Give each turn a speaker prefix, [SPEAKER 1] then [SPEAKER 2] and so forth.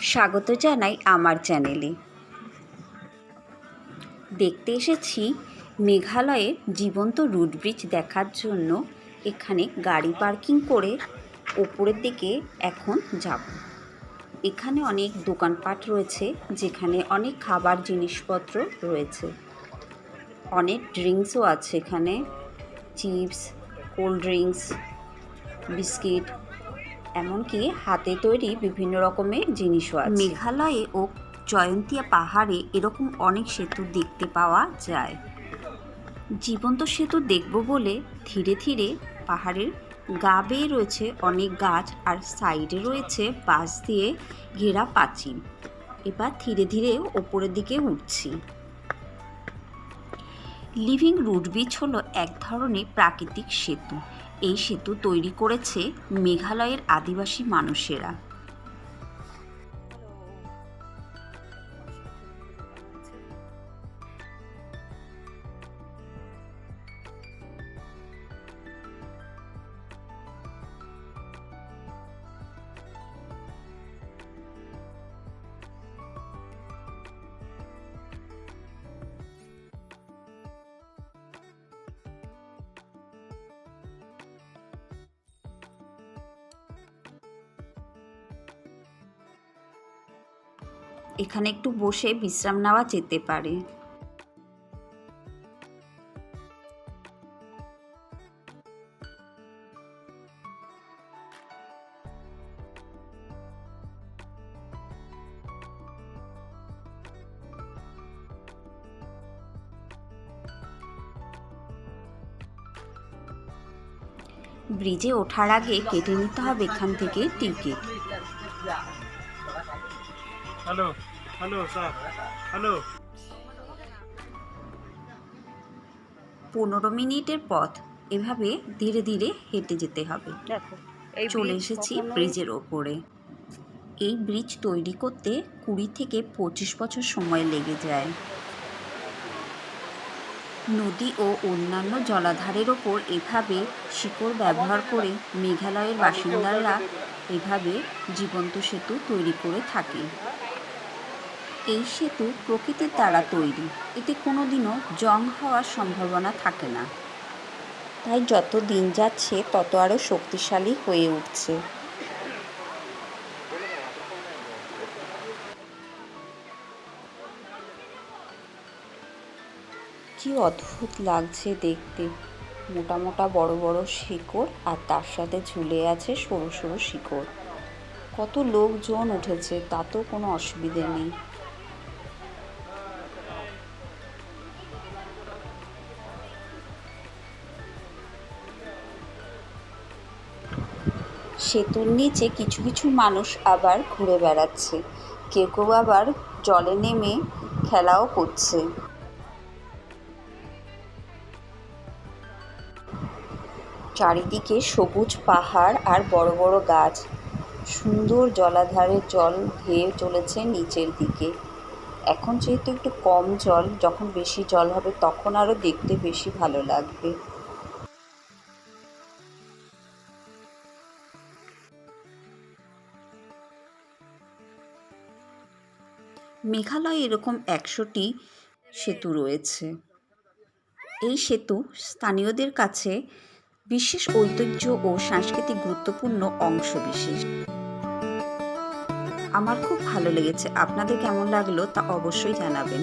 [SPEAKER 1] স্বাগত জানাই আমার চ্যানেলে। দেখতে এসেছি মেঘালয়ের জীবন্ত রুট ব্রিজ দেখার জন্য এখানে গাড়ি পার্কিং করে ওপরের দিকে এখন যাব। এখানে অনেক দোকানপাট রয়েছে, যেখানে অনেক খাবার জিনিসপত্র রয়েছে। অনেক ড্রিঙ্কসও আছে এখানে। চিপস, কোল্ড ড্রিঙ্কস, বিস্কিট এমনকি হাতে তৈরি বিভিন্ন রকমের জিনিসও আছে। মেঘালয়ে ও জয়ন্তিয়া পাহাড়ে এরকম অনেক সেতু দেখতে পাওয়া যায়। জীবন্ত সেতু দেখব বলে ধীরে ধীরে পাহাড়ের গা বেয়ে রয়েছে অনেক গাছ আর সাইডে রয়েছে বাঁশ দিয়ে ঘেরা পাঁচিল। এবার ধীরে ধীরে ওপরের দিকে উঠছি। লিভিং রুট ব্রিজ হলো এক ধরনের প্রাকৃতিক সেতু। এই সেতু তৈরি করেছে মেঘালয়ের আদিবাসী মানুষেরা। এখানে একটু বসে বিশ্রাম নেওয়া যেতে পারে। ব্রিজে ওঠার আগে কেটে নিতে হবে এখান থেকে ticket.
[SPEAKER 2] Hello. Hello sir hello
[SPEAKER 1] পনেরো মিনিটের পথ। এভাবে ধীরে ধীরে হেঁটে যেতে হবে।
[SPEAKER 3] দেখো
[SPEAKER 1] চলে এসেছি ব্রিজের ওপরে। এই ব্রিজ তৈরি করতে কুড়ি থেকে পঁচিশ বছর সময় লেগে যায়। নদী ও অন্যান্য জলাধারের ওপর এভাবে শিকড় ব্যবহার করে মেঘালয়ের বাসিন্দারা এভাবে জীবন্ত সেতু তৈরি করে থাকে। এই সেতু প্রকৃতির দ্বারা তৈরি। এতে কোনোদিনও জং হওয়ার সম্ভাবনা থাকে না। তাই যত দিন যাচ্ছে, তত আরও শক্তিশালী হয়ে উঠছে। কি অদ্ভুত লাগছে দেখতে। মোটা মোটা বড় বড় শিকড় আর তার সাথে ঝুলে আছে সরু সরু শিকড়। কত লোকজন উঠেছে তাতেও কোনো অসুবিধে নেই। সেতুর নিচে কিছু কিছু মানুষ আবার ঘুরে বেড়াচ্ছে। কেউ কেউ আবার জলে নেমে খেলাও করছে। চারিদিকে সবুজ পাহাড় আর বড় বড় গাছ। সুন্দর জলাধারের জল ধেয়ে চলেছে নিচের দিকে। এখন যেহেতু একটু কম জল, যখন বেশি জল হবে তখন আরও দেখতে বেশি ভালো লাগবে। মেঘালয়ে এরকম একশোটি সেতু রয়েছে। এই সেতু স্থানীয়দের কাছে বিশেষ ঐতিহ্য ও সাংস্কৃতিক গুরুত্বপূর্ণ অংশ বিশেষ। আমার খুব ভালো লেগেছে। আপনাদের কেমন লাগল তা অবশ্যই জানাবেন।